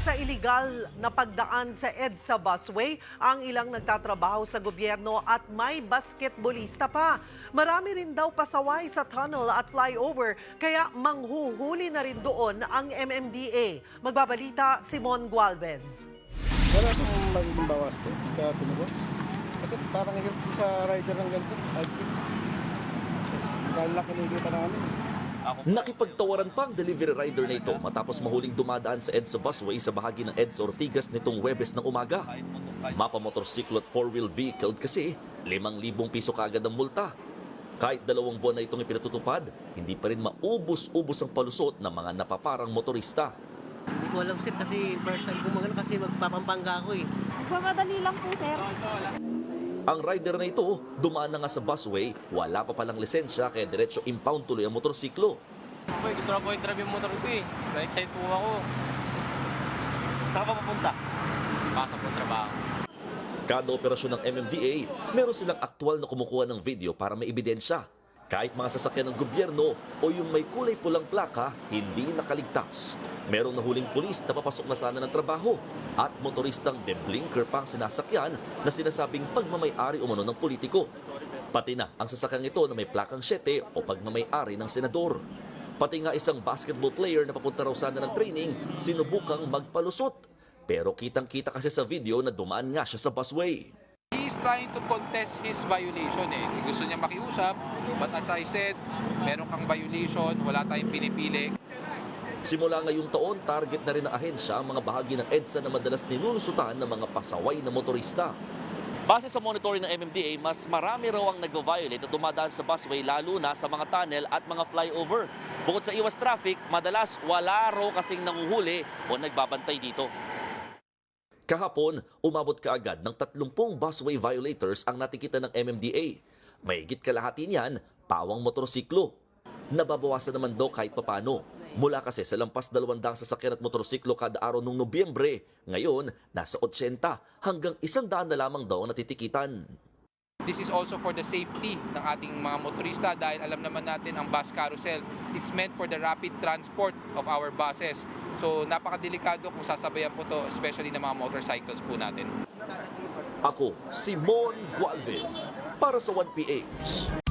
sa iligal na pagdaan sa EDSA busway ang ilang nagtatrabaho sa gobyerno at may basketbolista pa. Marami rin daw pasaway sa tunnel at flyover kaya manghuhuli na rin doon ang MMDA. Magbabalita Simon Gualvez. Wala pong magiging bawas ko, kaya tinubos. Kasi parang hirap sa rider ng ganito. Dahil lang kinikita namin. Nakipagtawaran pa ang delivery rider na ito matapos mahuling dumadaan sa EDSA busway sa bahagi ng EDSA Ortigas nitong Webes ng umaga. Mapa motorsiklo at four-wheel vehicle kasi 5,000 piso kagad ang multa. Kahit dalawang buwan na itong ipinatutupad, hindi pa rin maubos-ubos ang palusot ng mga napaparang motorista. Hindi ko alam sir kasi first time ko kasi magpapampanga ako eh. Mamadali lang po, sir. Ang rider na ito, dumaan na nga sa busway, wala pa palang lisensya kaya diretso impound tuloy ang motorsiklo. Boy, gusto na po i-drive yung motor ko eh. Na-excite po ako. Saan pa papunta? Pasok po trabaho. Kada operasyon ng MMDA, meron silang aktual na kumukuha ng video para may ebidensya. Kahit mga sasakyan ng gobyerno o yung may kulay pulang plaka, hindi nakaligtas. Merong nahuling pulis na papasok na sana ng trabaho at motoristang beblinker pa ang sinasakyan na sinasabing pagmamayari umano ng politiko. Pati na ang sasakyan ito na may plakang 7 o pagmamayari ng senador. Pati nga isang basketball player na papunta raw sana ng training, sinubukang magpalusot. Pero kitang-kita kasi sa video na dumaan nga siya sa busway. Is trying to contest his violation eh. Gusto niya makiusap, but as I said, meron kang violation, wala tayong pinipili. Simula ngayong taon, target na rin ng ahensya ang mga bahagi ng EDSA na madalas ninulusutan ng mga pasaway na motorista. Base sa monitoring ng MMDA, mas marami raw ang nag-violate at dumadaan sa busway lalo na sa mga tunnel at mga flyover. Bukod sa iwas traffic, madalas wala raw kasing nanguhuli o nagbabantay dito. Kahapon, umabot kaagad ng 30 busway violators ang natikita ng MMDA. Mahigit kalahati niyan, pawang motorsiklo. Nababawasan naman daw kahit papano. Mula kasi sa lampas dalawandang sasakyan at motorsiklo kada araw noong Nobyembre, ngayon nasa 80 hanggang 100 na lamang daw natitikitan. This is also for the safety ng ating mga motorista dahil alam naman natin ang bus carousel, it's meant for the rapid transport of our buses. So napakadelikado kung sasabayan po to, especially ng mga motorcycles po natin. Ako, Simon Gualvez, para sa 1PH.